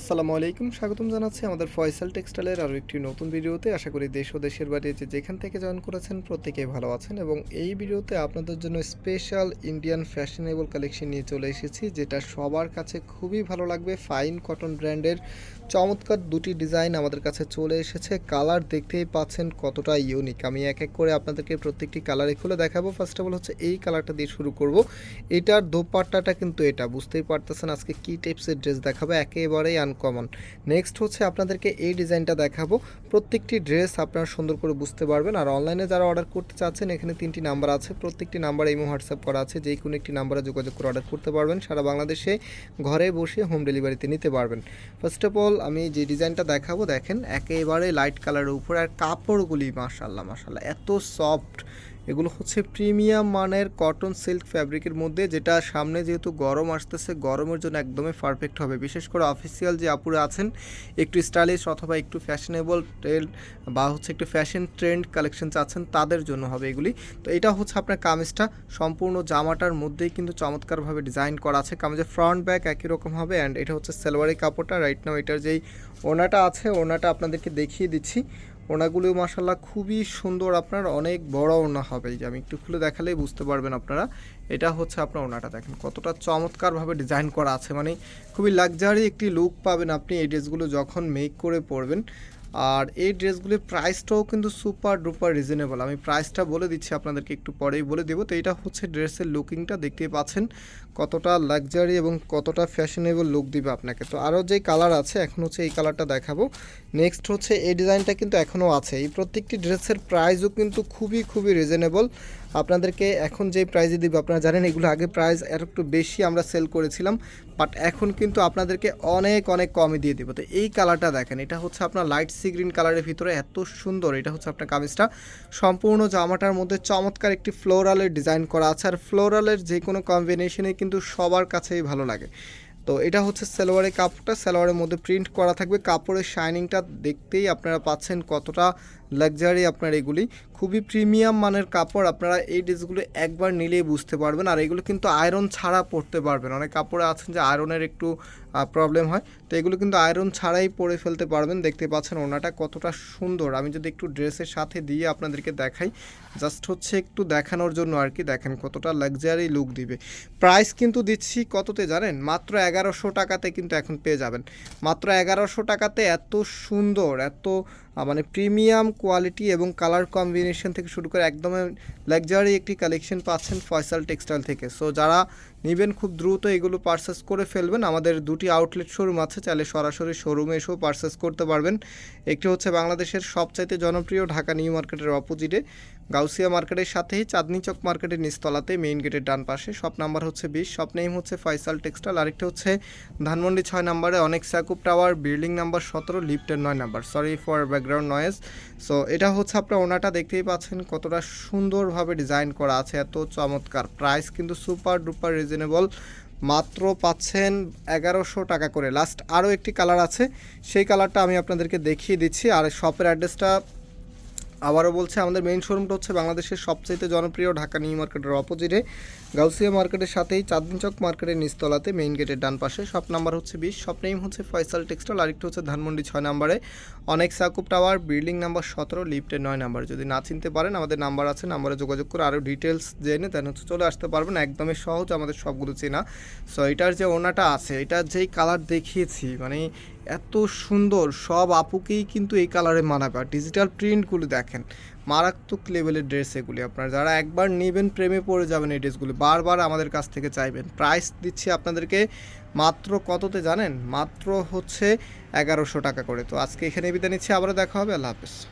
আসসালামু আলাইকুম, স্বাগতম জানাচ্ছি আমাদের ফয়সাল টেক্সটাইলের আরও একটি নতুন ভিডিওতে। আশা করি দেশ ও দেশের বাইরে যে যেখান থেকে জয়েন করেছেন প্রত্যেকেই ভালো আছেন এবং এই ভিডিওতে আপনাদের জন্য স্পেশাল ইন্ডিয়ান ফ্যাশনেবল কালেকশন নিয়ে চলে এসেছি, যেটা সবার কাছে খুবই ভালো লাগবে। ফাইন কটন ব্র্যান্ডের চমৎকার দুটি ডিজাইন আমাদের কাছে চলে এসেছে। কালার দেখতেই পাচ্ছেন কতটা ইউনিক। আমি এক এক করে আপনাদেরকে প্রত্যেকটি কালারে খুলে দেখাবো। ফার্স্ট অফ অল হচ্ছে এই কালারটা দিয়ে শুরু করব। এটার দোপাট্টাটা কিন্তু এটা, বুঝতেই পারতেছেন আজকে কী টাইপসের ড্রেস দেখাবো। একেবারেই আনকমন নেক্সট হচ্ছে আপনাদেরকে এই ডিজাইনটা দেখাবো। প্রত্যেকটি ড্রেস আপনারা সুন্দর করে বুঝতে পারবেন। আর অনলাইনে যারা অর্ডার করতে চাচ্ছেন, এখানে তিনটি নাম্বার আছে। প্রত্যেকটি নাম্বার ইমো হোয়াটসঅ্যাপ করা আছে। যেই কোনো একটি নাম্বারে যোগাযোগ করে অর্ডার করতে পারবেন। সারা বাংলাদেশে ঘরে বসে হোম ডেলিভারিতে নিতে পারবেন। ফার্স্ট অফ অল আমি যে ডিজাইনটা দেখাবো, দেখেন, একেবারে লাইট কালারের উপর। আর কাপড়গুলি মাশাল্লাহ মাশাল্লাহ এত সফট এগুলো হচ্ছে প্রিমিয়াম মানের কটন সিল্ক ফ্যাব্রিকের মধ্যে, যেটা সামনে যেহেতু গরম আসতেছে, গরমের জন্য একদমই পারফেক্ট হবে। বিশেষ করে অফিসিয়াল যে আপুরা আছেন, একটু স্টাইলিশ অথবা একটু ফ্যাশনেবল ট্রেন্ড বা হচ্ছে একটু ফ্যাশন ট্রেন্ড কালেকশন চাচ্ছেন, তাদের জন্য হবে এগুলি। তো এটা হচ্ছে আপনার কামিজটা, সম্পূর্ণ জামাটার মধ্যেই কিন্তু চমৎকারভাবে ডিজাইন করা আছে। কামিজের ফ্রন্ট ব্যাক একই রকম হবে অ্যান্ড এটা হচ্ছে সেলভারি কাপড়টা। রাইট নাও এটার যেই ওনাটা আছে, ওনাটা আপনাদেরকে দেখিয়ে দিচ্ছি। ওনাগুলো মাসাল্লাহ খুবই সুন্দর। আপনার অনেক বড় ওনা হবে। যে আমি একটু খুলে দেখালেই বুঝতে পারবেন আপনারা। এটা হচ্ছে আপনার ওনাটা দেখেন। কতটা চমৎকারভাবে ডিজাইন করা আছে। মানে খুবই লাক্সারি একটি লুক পাবেন আপনি এই ড্রেসগুলো যখন মেক করে পরবেন। আর এই ড্রেসগুলির প্রাইসটাও কিন্তু সুপার ডুপার রিজনেবল। আমি প্রাইসটা বলে দিচ্ছি আপনাদেরকে, একটু পরেই বলে দেবো। তো এটা হচ্ছে ড্রেসের লুকিংটা, দেখতেই পাচ্ছেন কতটা লাক্সারি এবং কতটা ফ্যাশনেবল লুক দিবে আপনাকে। তো আরও যে কালার আছে, এখন হচ্ছে এই কালারটা দেখাবো। নেক্সট হচ্ছে এই ডিজাইনটা কিন্তু এখনও আছে। এই প্রত্যেকটি ড্রেসের প্রাইসও কিন্তু খুবই খুবই রিজনেবল আপনাদেরকে এখন যে প্রাইজে দিব, আপনারা জানেন এগুলো আগে প্রাইস আর একটু বেশি আমরা সেল করেছিলাম বাট এখন কিন্তু আপনাদেরকে অনেক অনেক কমে দিয়ে দেবো। তো এই কালারটা দেখেন, এটা হচ্ছে আপনার লাইট সি গ্রিন কালারের ভিতরে এত সুন্দর, এটা হচ্ছে আপনার কামিজটা। সম্পূর্ণ জামাটার মধ্যে চমৎকার একটি ফ্লোরালের ডিজাইন করা আছে, আর ফ্লোরালের যে কোনো কম্বিনেশনে কিন্তু সবার কাছেই ভালো লাগে। তো এটা হচ্ছে সালোয়ারের কাপড়টা, সালোয়ারের মধ্যে প্রিন্ট করা থাকবে। কাপড়ের শাইনিংটা দেখতেই আপনারা পাচ্ছেন কতটা লাক্সারি আপনার এগুলি। খুবই প্রিমিয়াম মানের কাপড়, আপনারা এই ড্রেসগুলো একবার নিলেই বুঝতে পারবেন। আর এগুলো কিন্তু আয়রন ছাড়া পরতে পারবেন। অনেক কাপড়ে আছেন যে আয়রনের একটু প্রবলেম হয়। তো এগুলো কিন্তু আয়রন ছাড়াই পরে ফেলতে পারবেন। দেখতে পাচ্ছেন ওনাটা কতটা সুন্দর। আমি যদি একটু ড্রেসের সাথে দিয়ে আপনাদেরকে দেখাই জাস্ট হচ্ছে একটু দেখানোর জন্য আর কি। দেখেন কতটা লাক্সারি লুক দিবে। প্রাইস কিন্তু দিচ্ছি কততে জানেন? মাত্র এগারোশো টাকাতে কিন্তু এখন পেয়ে যাবেন। মাত্র এগারোশো টাকাতে এত সুন্দর এত মানে প্রিমিয়াম কোয়ালিটি এবং কালার কম্বিনেশন থেকে শুরু করে একদমই লাক্সারি একটি কালেকশন পাচ্ছেন ফয়সাল টেক্সটাইল থেকে। সো যারা নেবেন খুব দ্রুত এগুলো পারচেস করে ফেলবেন। আমাদের দুটি আউটলেট শোরুম আছে, চাইলে সরাসরি শোরুমে এসেও পারচেস করতে পারবেন। একটি হচ্ছে বাংলাদেশের সবচাইতে জনপ্রিয় ঢাকা নিউ মার্কেটের অপোজিটে গাউসিয়া মার্কেটের সাথেই চাঁদনি চক মার্কেটের নিচতলাতে মেইন গেটের ডান পাশে। শপ নাম্বার হচ্ছে বিশ শপ নেম হচ্ছে ফয়সাল টেক্সটাইল। আরেকটা হচ্ছে ধানমন্ডি ছয় নাম্বারে অনেক স্যাকুপ টাওয়ার বিল্ডিং নাম্বার সতেরো লিফটের নয় number sorry for background noise so এটা হচ্ছে আপনার ওনাটা দেখতেই পাচ্ছেন কতটা সুন্দরভাবে ডিজাইন করা আছে, এত চমৎকার প্রাইস কিন্তু সুপার ডুপার রিজনেবল মাত্র পাচ্ছেন এগারোশো টাকা করে। লাস্ট আরও একটি কালার আছে, সেই কালারটা আমি আপনাদেরকে দেখিয়ে দিচ্ছি। আর শপের অ্যাড্রেসটা আবারও বলছে, আমাদের মেইন শোরুমটা হচ্ছে বাংলাদেশের সবচাইতে জনপ্রিয় ঢাকা নিউ মার্কেটের অপোজিটে গাউসিয়া মার্কেটের সাথেই চাঁদনি চক মার্কেটের নিচতলাতে মেইন গেটের ডান পাশে। শপ নাম্বার হচ্ছে বিশ শপ নেম হচ্ছে ফয়সাল টেক্সটাইল আরেকটি হচ্ছে ধানমন্ডি ছয় নাম্বারে। অনেক সাকুব টাওয়ার বিল্ডিং নাম্বার সতেরো লিফটের নয় নাম্বার। যদি না চিনতে পারেন, আমাদের নাম্বার আছে নাম্বারে যোগাযোগ করে আরও ডিটেলস জেনে দেন হচ্ছে চলে আসতে পারবেন। একদমই সহজ, আমাদের সবগুলো চেনা। সো এটার যে ওনাটা আছে, এটার যেই কালার দেখিয়েছি মানে এত সুন্দর, সব আপুকেই কিন্তু এই কালারে মানাবে। আর ডিজিটাল প্রিন্টগুলো দেখেন, মারাত্মক লেভেলের ড্রেস এগুলি আপনারা। যারা একবার নেবেন, প্রেমে পড়ে যাবেন এই ড্রেসগুলি বারবার আমাদের কাছ থেকে চাইবেন। প্রাইস দিচ্ছি আপনাদেরকে মাত্র কততে জানেন? মাত্র হচ্ছে এগারোশো টাকা করে। তো আজকে এখানে বিদায় নিচ্ছি, আবারও দেখা হবে, আল্লাহ হাফেজ।